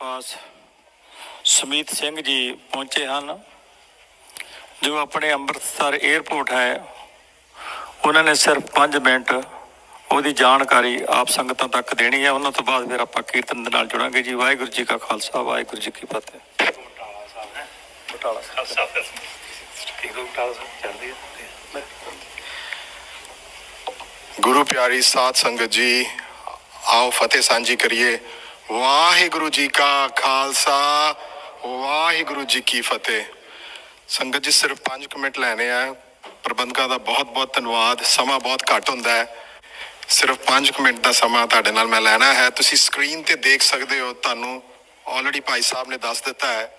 ਪਾਸ ਸਮੀਤ ਸਿੰਘ ਜੀ ਪਹੁੰਚੇ ਹਨ ਜੋ ਆਪਣੇ ਅੰਮ੍ਰਿਤਸਰ 에ਅਰਪੋਰਟ ਹੈ। ਉਹਨਾਂ ਨੇ ਸਿਰਫ 5 ਮਿੰਟ ਉਹਦੀ ਜਾਣਕਾਰੀ ਆਪ ਸੰਗਤਾਂ ਤੱਕ ਦੇਣੀ ਹੈ। ਉਹਨਾਂ ਤੋਂ ਬਾਅਦ ਫਿਰ ਆਪਾਂ ਕੀਰਤਨ ਦੇ ਨਾਲ ਜੁੜਾਂਗੇ ਜੀ। ਵਾਹਿਗੁਰੂ ਜੀ ਕਾ ਖਾਲਸਾ ਵਾਹਿਗੁਰੂ ਜੀ ਕੀ ਫਤਿਹ। ਬਟਾਲਾ ਸਾਹਿਬ ਗੁਰੂ ਪਿਆਰੀ ਸਾਧ ਸੰਗਤ ਜੀ ਆਓ ਫਤਿਹ ਸਾਂਝੀ ਕਰੀਏ। ਵਾਹਿਗੁਰੂ ਜੀ ਕਾ ਖਾਲਸਾ, ਵਾਹਿਗੁਰੂ ਜੀ ਕੀ ਫਤਿਹ। ਸੰਗਤ ਜੀ, ਸਿਰਫ 5 ਮਿੰਟ ਲੈਣੇ ਆ। ਪ੍ਰਬੰਧਕਾਂ ਦਾ ਬਹੁਤ ਬਹੁਤ ਧੰਨਵਾਦ। ਸਮਾਂ ਬਹੁਤ ਘੱਟ ਹੁੰਦਾ ਹੈ। ਸਿਰਫ 5 ਮਿੰਟ ਦਾ ਸਮਾਂ ਤੁਹਾਡੇ ਨਾਲ ਮੈਂ ਲੈਣਾ ਹੈ। ਤੁਸੀਂ ਸਕਰੀਨ ਤੇ ਦੇਖ ਸਕਦੇ ਹੋ, ਤੁਹਾਨੂੰ ਆਲਰੇਡੀ ਭਾਈ ਸਾਹਿਬ ਨੇ ਦੱਸ ਦਿੱਤਾ ਹੈ।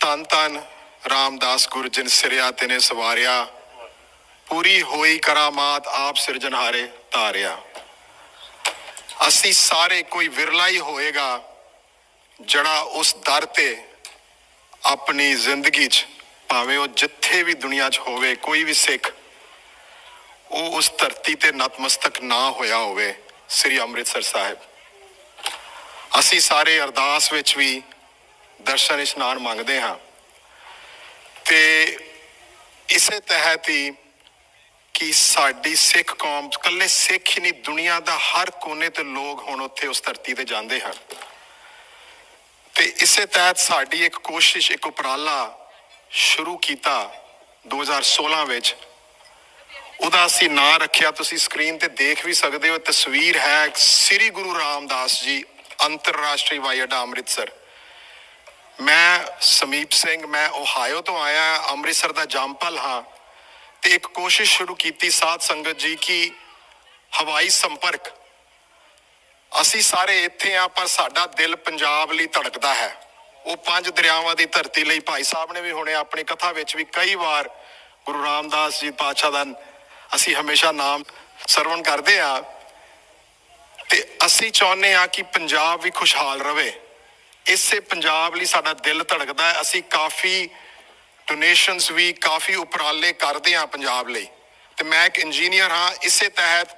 ਤਨ ਤਨ ਰਾਮਦਾਸ ਗੁਰਜਨ ਸਿਰਿਆ ਤੇ ਨੇ ਸਵਾਰਿਆ। ਪੂਰੀ ਹੋਈ ਕਰਾਮਾਤ ਆਪ ਸਿਰਜਣਹਾਰੇ ਧਾਰਿਆ। ਅਸੀਂ ਸਾਰੇ ਕੋਈ ਵਿਰਲਾ ਹੀ ਹੋਏਗਾ ਜਿਹੜਾ ਉਸ ਦਰ ਤੇ ਆਪਣੀ ਜ਼ਿੰਦਗੀ 'ਚ ਭਾਵੇਂ ਉਹ ਜਿੱਥੇ ਵੀ ਦੁਨੀਆ 'ਚ ਹੋਵੇ, ਕੋਈ ਵੀ ਸਿੱਖ, ਉਹ ਉਸ ਧਰਤੀ ਤੇ ਨਤਮਸਤਕ ਨਾ ਹੋਇਆ ਹੋਵੇ, ਸ੍ਰੀ ਅੰਮ੍ਰਿਤਸਰ ਸਾਹਿਬ। ਅਸੀਂ ਸਾਰੇ ਅਰਦਾਸ ਵਿੱਚ ਵੀ ਦਰਸ਼ਨ ਇਸ਼ਨਾਨ ਮੰਗਦੇ ਹਾਂ ਤੇ ਇਸੇ ਤਹਿਤ ਹੀ ਕਿ ਸਾਡੀ ਸਿੱਖ ਕੌਮ ਕੱਲੇ ਸਿੱਖ ਹੀ ਨਹੀਂ, ਦੁਨੀਆ ਦਾ ਹਰ ਕੋਨੇ ਤੇ ਲੋਕ ਹੁਣ ਉੱਥੇ ਉਸ ਧਰਤੀ ਤੇ ਜਾਂਦੇ ਹਨ। ਤੇ ਇਸੇ ਤਹਿਤ ਸਾਡੀ ਇੱਕ ਕੋਸ਼ਿਸ਼, ਇੱਕ ਉਪਰਾਲਾ ਸ਼ੁਰੂ ਕੀਤਾ 2016 ਵਿੱਚ। ਉਹਦਾ ਅਸੀਂ ਨਾਂ ਰੱਖਿਆ, ਤੁਸੀਂ ਸਕਰੀਨ ਤੇ ਦੇਖ ਵੀ ਸਕਦੇ ਹੋ ਤਸਵੀਰ ਹੈ ਸ੍ਰੀ ਗੁਰੂ ਰਾਮਦਾਸ ਜੀ, ਅੰਤਰਰਾਸ਼ਟਰੀ ਹਵਾਈ ਅੱਡਾ ਅੰਮ੍ਰਿਤਸਰ। ਮੈਂ ਸਮੀਪ ਸਿੰਘ, ਮੈਂ ਓਹਾਇਓ ਤੋਂ ਆਇਆ, ਅੰਮ੍ਰਿਤਸਰ ਦਾ ਜੰਪਲ ਹਾਂ। ਤੇ ਇੱਕ ਕੋਸ਼ਿਸ਼ ਸ਼ੁਰੂ ਕੀਤੀ ਸਾਧ ਸੰਗਤ ਜੀ ਕਿ ਹਵਾਈ ਸੰਪਰਕ। ਅਸੀਂ ਸਾਰੇ ਇੱਥੇ ਆ ਪਰ ਸਾਡਾ ਦਿਲ ਪੰਜਾਬ ਲਈ ਧੜਕਦਾ ਹੈ। ਉਹ ਪੰਜ ਦਰਿਆਵਾਂ ਦੀ ਧਰਤੀ ਲਈ ਭਾਈ ਸਾਹਿਬ ਨੇ ਵੀ ਹੁਣੇ ਆਪਣੀ ਕਥਾ ਵਿੱਚ ਵੀ ਕਈ ਵਾਰ ਗੁਰੂ ਰਾਮਦਾਸ ਜੀ ਪਾਤਸ਼ਾਹ ਦਾ ਅਸੀਂ ਹਮੇਸ਼ਾ ਨਾਮ ਸਰਵਣ ਕਰਦੇ ਆ ਤੇ ਅਸੀਂ ਚਾਹੁੰਦੇ ਆ ਕਿ ਪੰਜਾਬ ਵੀ ਖੁਸ਼ਹਾਲ ਰਵੇ। ਇਸੇ ਪੰਜਾਬ ਲਈ ਸਾਡਾ ਦਿਲ ਧੜਕਦਾ ਹੈ। ਅਸੀਂ ਕਾਫੀ ਡੋਨੇਸ਼ਨਸ ਵੀ ਕਾਫੀ ਉਪਰਾਲੇ ਕਰਦੇ ਆ ਪੰਜਾਬ ਲਈ। ਤੇ ਮੈਂ ਇੱਕ ਇੰਜੀਨੀਅਰ ਹਾਂ, ਇਸੇ ਤਹਿਤ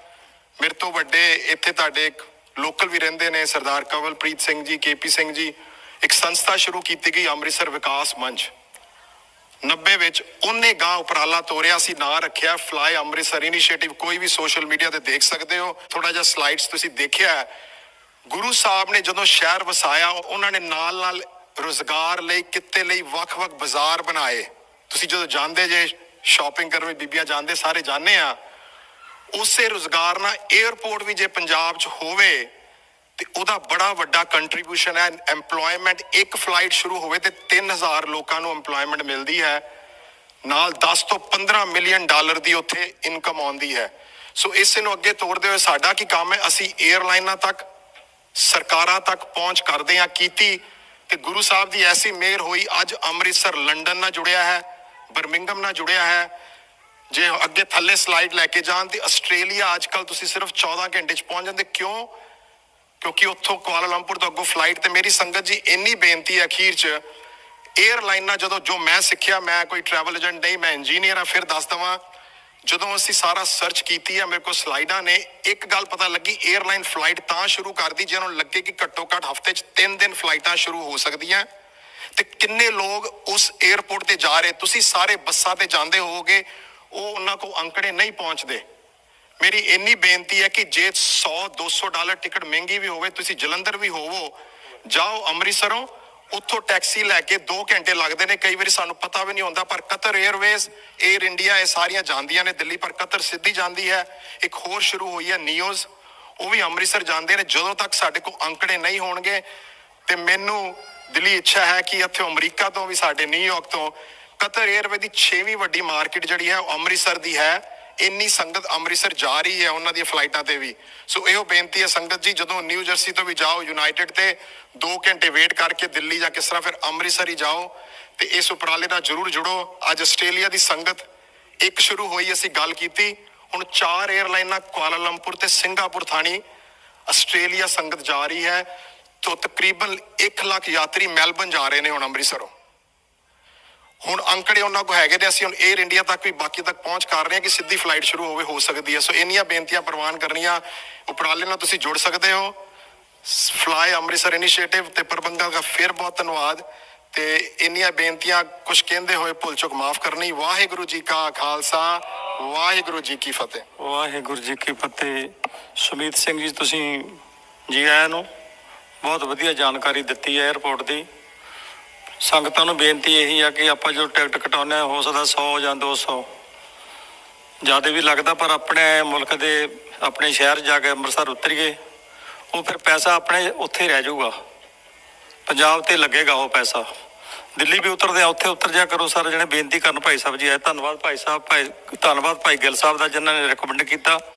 ਮੇਰੇ ਤੋਂ ਵੱਡੇ ਇੱਥੇ ਤੁਹਾਡੇ ਲੋਕਲ ਵੀ ਰਹਿੰਦੇ ਨੇ, ਸਰਦਾਰ ਕਵਲਪ੍ਰੀਤ ਸਿੰਘ ਜੀ ਕੇਪੀ ਸਿੰਘ ਜੀ। ਇੱਕ ਸੰਸਥਾ ਸ਼ੁਰੂ ਕੀਤੀ ਗਈ, ਅੰਮ੍ਰਿਤਸਰ ਵਿਕਾਸ ਮੰਚ। 90 ਵਿੱਚ ਉਹਨੇ ਗਾਂ ਉਪਰਾਲਾ ਤੋਰਿਆ ਸੀ, ਨਾਂ ਰੱਖਿਆ ਫਲਾਈ ਅੰਮ੍ਰਿਤਸਰ ਇਨੀਸ਼ੀਏਟਿਵ ਕੋਈ ਵੀ ਸੋਸ਼ਲ ਮੀਡੀਆ ਤੇ ਦੇਖ ਸਕਦੇ ਹੋ ਥੋੜਾ ਜਿਹਾ ਸਲਾਈਡਸ ਤੁਸੀਂ ਦੇਖਿਆ ਹੈ। ਗੁਰੂ ਸਾਹਿਬ ਨੇ ਜਦੋਂ ਸ਼ਹਿਰ ਵਸਾਇਆ, ਉਹਨਾਂ ਨੇ ਨਾਲ ਨਾਲ ਰੋਜ਼ਗਾਰ ਲਈ ਕਿੱਤੇ ਲਈ ਵੱਖ-ਵੱਖ ਬਾਜ਼ਾਰ ਬਣਾਏ। ਤੁਸੀਂ ਜਦੋਂ ਜਾਂਦੇ ਜੇ ਸ਼ਾਪਿੰਗ ਕਰਨ ਬੀਬੀਆਂ ਜਾਂਦੇ, ਸਾਰੇ ਜਾਂਦੇ ਆ, ਉਸੇ ਰੋਜ਼ਗਾਰ ਨਾਲ 에ਅਰਪੋਰਟ ਵੀ ਜੇ ਪੰਜਾਬ 'ਚ ਹੋਵੇ, ਤੇ ਉਹਦਾ ਬੜਾ ਵੱਡਾ ਕੰਟਰੀਬਿਊਸ਼ਨ ਹੈ। EMPLOYMENT, ਇੱਕ ਫਲਾਈਟ ਸ਼ੁਰੂ ਹੋਵੇ ਤੇ 3000 ਲੋਕਾਂ ਨੂੰ EMPLOYMENT ਮਿਲਦੀ ਹੈ। ਨਾਲ 10 ਤੋਂ 15 ਮਿਲੀਅਨ ਡਾਲਰ ਦੀ ਉੱਥੇ ਇਨਕਮ ਆਉਂਦੀ ਹੈ। ਸੋ ਇਸ ਨੂੰ ਅੱਗੇ ਤੋਰਦੇ ਹੋਏ ਸਾਡਾ ਕੀ ਕੰਮ ਹੈ? ਅਸੀਂ 에ਅਰਲਾਈਨਾਂ ਤੱਕ, ਸਰਕਾਰਾਂ ਤੱਕ ਪਹੁੰਚ ਕਰਦੇ ਹਾਂ। ਕੀਤੀ ਤੇ ਗੁਰੂ ਸਾਹਿਬ ਦੀ ਐਸੀ ਮਿਹਰ ਹੋਈ, ਅੱਜ ਅੰਮ੍ਰਿਤਸਰ, ਲੰਡਨ ਨਾਲ ਜੁੜਿਆ ਹੈ ਬਰਮਿੰਗਮ ਨਾਲ ਜੁੜਿਆ ਹੈ। ਜੇ ਅੱਗੇ ਥੱਲੇ ਸਲਾਈਡ ਲੈ ਕੇ ਜਾਣ ਤੇ ਆਸਟ੍ਰੇਲੀਆ ਅੱਜ ਕੱਲ ਤੁਸੀਂ ਸਿਰਫ 14 ਘੰਟੇ 'ਚ ਪਹੁੰਚ ਜਾਂਦੇ, ਕਿਉਂ? ਕਿਉਂਕਿ ਉੱਥੋਂ ਕੁਆਲਾਲੰਪੁਰ ਤੋਂ ਅੱਗੋਂ ਫਲਾਈਟ ਤੇ ਮੇਰੀ ਸੰਗਤ ਜੀ ਇੰਨੀ ਬੇਨਤੀ ਹੈ ਅਖੀਰ 'ਚ 에ਅਰਲਾਈਨਾਂ ਜਦੋਂ ਜੋ ਮੈਂ ਸਿੱਖਿਆ, ਮੈਂ ਕੋਈ ਟਰੈਵਲ ਏਜੰਟ ਨਹੀਂ, ਮੈਂ ਇੰਜੀਨੀਅਰ ਆ ਫਿਰ ਦੱਸ ਦਵਾਂ ਜਦੋਂ ਅਸੀਂ ਸਾਰਾ ਸਰਚ ਕੀਤੀ ਹੈ ਮੇਰੇ ਕੋਲ ਸਲਾਈਡਾਂ ਨੇ, ਇੱਕ ਗੱਲ ਪਤਾ ਲੱਗੀ 에ਅਰਲਾਈਨ ਫਲਾਈਟ ਤਾਂ ਸ਼ੁਰੂ ਕਰਦੀ ਜੇ ਉਹਨੂੰ ਲੱਗੇ ਕਿ ਘੱਟੋ ਘੱਟ ਹਫ਼ਤੇ 'ਚ 3 ਦਿਨ ਫਲਾਈਟਾਂ ਸ਼ੁਰੂ ਹੋ ਸਕਦੀਆਂ। ਤੇ ਕਿੰਨੇ ਲੋਕ ਉਸ 에ਅਰਪੋਰਟ ਤੇ ਜਾ ਰਹੇ? ਤੁਸੀਂ ਸਾਰੇ ਬੱਸਾਂ ਤੇ ਜਾਂਦੇ ਹੋਵੋਗੇ, ਉਹ ਉਹਨਾਂ ਕੋ ਅੰਕੜੇ ਨਹੀਂ ਪਹੁੰਚਦੇ। ਮੇਰੀ ਇੰਨੀ ਬੇਨਤੀ ਹੈ ਕਿ ਜੇ 100 200 ਡਾਲਰ ਟਿਕਟ ਮਹਿੰਗੀ ਵੀ ਹੋਵੇ, ਤੁਸੀਂ ਜਲੰਧਰ ਵੀ ਹੋਵੋ, ਜਾਓ ਅੰਮ੍ਰਿਤਸਰੋਂ ਉੱਥੋਂ ਟੈਕਸੀ ਲੈ ਕੇ 2 ਘੰਟੇ ਲੱਗਦੇ ਨੇ, ਕਈ ਵਾਰੀ ਸਾਨੂੰ ਪਤਾ ਵੀ ਨਹੀਂ ਹੁੰਦਾ, ਪਰ ਕਤਰ 에ਅਰਵੇਜ਼ 에ਅਰ ਇੰਡੀਆ ਇਹ ਸਾਰੀਆਂ ਜਾਂਦੀਆਂ ਨੇ, ਦਿੱਲੀ ਪਰ ਕਤਰ ਸਿੱਧੀ ਜਾਂਦੀ ਹੈ। ਇੱਕ ਹੋਰ ਸ਼ੁਰੂ ਹੋਈ ਹੈ ਨਿਊਜ਼ ਉਹ ਵੀ ਅੰਮ੍ਰਿਤਸਰ ਜਾਂਦੇ ਨੇ, ਜਦੋਂ ਤੱਕ ਸਾਡੇ ਕੋਲ ਅੰਕੜੇ ਨਹੀਂ ਹੋਣਗੇ, ਤੇ ਮੈਨੂੰ ਦਿੱਲੀ ਇੱਛਾ ਹੈ ਕਿ ਇੱਥੇ ਅਮਰੀਕਾ ਤੋਂ ਵੀ ਸਾਡੇ ਨਿਊਯਾਰਕ ਤੋਂ ਕਤਰ 에ਅਰਵੇ ਦੀ 6ਵੀਂ ਵੱਡੀ ਮਾਰਕੀਟ ਜਿਹੜੀ ਹੈ, ਉਹ ਅੰਮ੍ਰਿਤਸਰ ਦੀ ਹੈ। ਇੰਨੀ ਸੰਗਤ ਅੰਮ੍ਰਿਤਸਰ ਜਾ ਰਹੀ ਹੈ ਉਹਨਾਂ ਦੀਆਂ ਫਲਾਈਟਾਂ ਤੇ ਵੀ। ਸੋ ਇਹੋ ਬੇਨਤੀ ਹੈ ਸੰਗਤ ਜੀ, ਜਦੋਂ ਨਿਊ ਜਰਸੀ ਤੋਂ ਵੀ ਜਾਓ ਯੂਨਾਈਟਿਡ ਤੇ 2 ਘੰਟੇ ਵੇਟ ਕਰਕੇ ਦਿੱਲੀ ਜਾਂ ਕਿਸ ਤਰ੍ਹਾਂ ਫਿਰ ਅੰਮ੍ਰਿਤਸਰ ਹੀ ਜਾਓ ਤੇ ਇਸ ਉਪਰਾਲੇ ਨਾਲ ਜਰੂਰ ਜੁੜੋ। ਅੱਜ ਆਸਟ੍ਰੇਲੀਆ ਦੀ ਸੰਗਤ ਇੱਕ ਸ਼ੁਰੂ ਹੋਈ, ਅਸੀਂ ਗੱਲ ਕੀਤੀ। ਹੁਣ ਚਾਰ 에ਅਰਲਾਈਨਾਂ ਕੁਆਲਾਲੰਪੁਰ ਤੇ ਸਿੰਗਾਪੁਰ ਥਾਣੀ ਆਸਟ੍ਰੇਲੀਆ ਸੰਗਤ ਜਾ ਰਹੀ ਹੈ। ਤੋਂ ਤਕਰੀਬਨ 1 ਲੱਖ ਯਾਤਰੀ ਮੈਲਬਨ ਜਾ ਰਹੇ ਨੇ ਹੁਣ ਅੰਮ੍ਰਿਤਸਰੋਂ। ਹੁਣ ਅੰਕੜੇ ਉਹਨਾਂ ਕੋ ਹੈਗੇ ਤੇ ਅਸੀਂ ਹੁਣ 에ਅਰ ਇੰਡੀਆ ਤੱਕ ਵੀ ਬਾਕੀ ਤੱਕ ਪਹੁੰਚ ਕਰ ਰਹੇ ਹਾਂ ਕਿ ਸਿੱਧੀ ਫਲਾਈਟ ਸ਼ੁਰੂ ਹੋਵੇ, ਹੋ ਸਕਦੀ ਹੈ। ਸੋ ਇੰਨੀਆਂ ਬੇਨਤੀਆਂ ਪ੍ਰਵਾਨ ਕਰਨੀਆਂ, ਉਪਰਾਲੇ ਨਾਲ ਤੁਸੀਂ ਜੁੜ ਸਕਦੇ ਹੋ। ਫਲਾਈ ਅੰਮ੍ਰਿਤਸਰ ਇਨੀਸ਼ੀਏਟਿਵ ਤੇ ਪ੍ਰਬੰਧਕਾਂ ਦਾ ਫਿਰ ਬਹੁਤ ਧੰਨਵਾਦ ਤੇ ਇੰਨੀਆਂ ਬੇਨਤੀਆਂ ਕੁਝ ਕਹਿੰਦੇ ਹੋਏ ਭੁੱਲ ਚੁੱਕ ਮਾਫ ਕਰਨੀ। ਵਾਹਿਗੁਰੂ ਜੀ ਕਾ ਖਾਲਸਾ, ਵਾਹਿਗੁਰੂ ਜੀ ਕੀ ਫਤਿਹ। ਵਾਹਿਗੁਰੂ ਜੀ ਕੀ ਫਤਿਹ। ਸੁਮੀਤ ਸਿੰਘ ਜੀ, ਤੁਸੀਂ ਜੀ ਆਇਆਂ ਨੂੰ ਬਹੁਤ ਵਧੀਆ ਜਾਣਕਾਰੀ ਦਿੱਤੀ ਹੈ 에어ਪੋਰਟ ਦੀ। ਸੰਗਤਾਂ ਨੂੰ ਬੇਨਤੀ ਇਹੀ ਆ ਕਿ ਆਪਾਂ ਜੋ ਟਿਕਟ ਕਟਾਉਂਦੇ ਹਾਂ, ਹੋ ਸਕਦਾ 100 ਜਾਂ 200 ਜ਼ਿਆਦਾ ਵੀ ਲੱਗਦਾ, ਪਰ ਆਪਣੇ ਮੁਲਕ ਦੇ, ਆਪਣੇ ਸ਼ਹਿਰ ਜਾ ਕੇ ਅੰਮ੍ਰਿਤਸਰ ਉਤਰੀਏ, ਉਹ ਫਿਰ ਪੈਸਾ ਆਪਣੇ ਉੱਥੇ ਰਹਿ ਜਾਊਗਾ। ਪੰਜਾਬ ਤੇ ਲੱਗੇਗਾ ਉਹ ਪੈਸਾ। ਦਿੱਲੀ ਵੀ ਉਤਰਦੇ ਆ, ਉੱਥੇ ਉਤਰ ਜਾ ਕਰੋ ਸਾਰੇ ਜਣੇ। ਬੇਨਤੀ ਕਰਨ ਭਾਈ ਸਾਹਿਬ ਜੀ ਆਏ। ਧੰਨਵਾਦ ਭਾਈ ਸਾਹਿਬ, ਭਾਈ, ਧੰਨਵਾਦ ਭਾਈ ਗਿੱਲ ਸਾਹਿਬ ਦਾ ਜਿਨ੍ਹਾਂ ਨੇ ਰეკਮੈਂਡ ਕੀਤਾ।